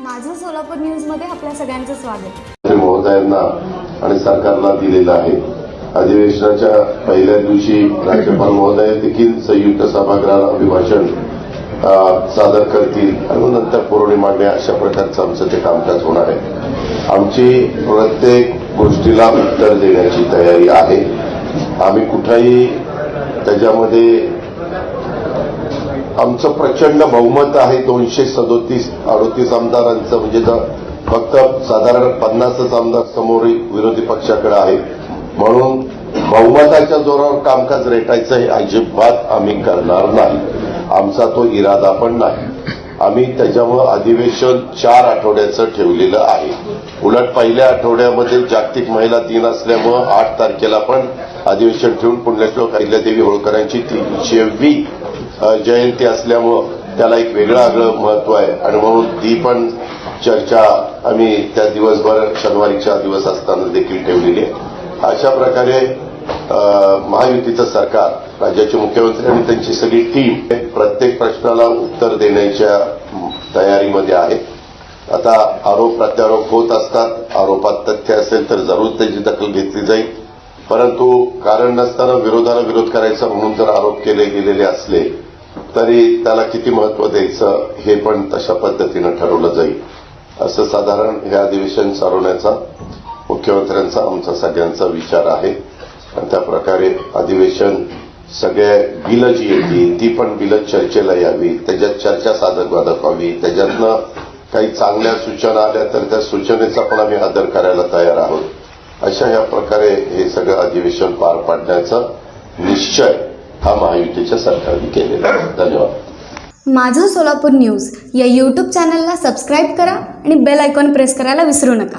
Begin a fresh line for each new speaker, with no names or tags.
माझं सोलापूर न्यूजमध्ये आपल्या सगळ्यांचं स्वागत.
महोदयांना आणि सरकारला दिलेला आहे. अधिवेशनाच्या पहिल्या दिवशी राज्यपाल महोदय देखील संयुक्त सभागृहाला अभिभाषण सादर करतील आणि नंतर पुरवणी मागण्या अशा प्रकारचं आमचं ते कामकाज होणार आहे. आमची प्रत्येक गोष्टीला उत्तर देण्याची तयारी आहे. आम्ही कुठंही त्याच्यामध्ये आमचं प्रचंड बहुमत आहे दोनशे सदोतीस अडोतीस आमदारांचं. म्हणजे तर फक्त साधारण पन्नासच आमदार समोर विरोधी पक्षाकडे आहे म्हणून बहुमताच्या जोरावर कामकाज रेटायचं हे अजिबात आम्ही करणार नाही. आमचा तो इरादा पण नाही. आम्ही त्याच्यामुळं अधिवेशन चार आठवड्याचं ठेवलेलं आहे. उलट पहिल्या आठवड्यामध्ये जागतिक महिला दिन असल्यामुळं आठ तारखेला पण अधिवेशन ठेवून पुण्यश्लोक अहिल्यादेवी होळकरांची तीनशेवी जयंती असल्यामुळं त्याला एक वेगळं आगळं महत्त्व आहे. आणि म्हणून ती पण चर्चा आम्ही त्या दिवसभर शनिवारीच्या दिवस असताना देखील ठेवलेली आहे. अशा प्रकारे महायुतीचं सरकार राज्याचे मुख्यमंत्री आणि त्यांची सगळी टीम प्रत्येक प्रश्नाला उत्तर देण्याच्या तयारीमध्ये आहे. आता आरोप प्रत्यारोप होत असतात. आरोपात तथ्य असेल तर जरूर त्याची दखल घेतली जाईल. परंतु कारण नसताना विरोधाला विरोध करायचा म्हणून जर आरोप केले गेलेले असले तरी त्याला किती महत्त्व द्यायचं हे पण तशा पद्धतीनं ठरवलं जाईल. असं साधारण हे अधिवेशन चालवण्याचा मुख्यमंत्र्यांचा आमचा सगळ्यांचा विचार आहे. आणि त्या प्रकारे अधिवेशन सगळ्या बिलं जी येतील ती पण बिलं चर्चेला यावी त्याच्यात चर्चा साधक वादक व्हावी त्याच्यातनं काही चांगल्या सूचना आल्या तर त्या सूचनेचा पण आम्ही आदर करायला तयार आहोत. अशा या प्रकारे हे सगळं अधिवेशन पार पाडण्याचा निश्चय हा महायुतीच्या सरकारने केलेला आहे. धन्यवाद.
माझं सोलापूर न्यूज या यूट्यूब चॅनलला सबस्क्राईब करा आणि बेल आयकॉन प्रेस करायला विसरू नका.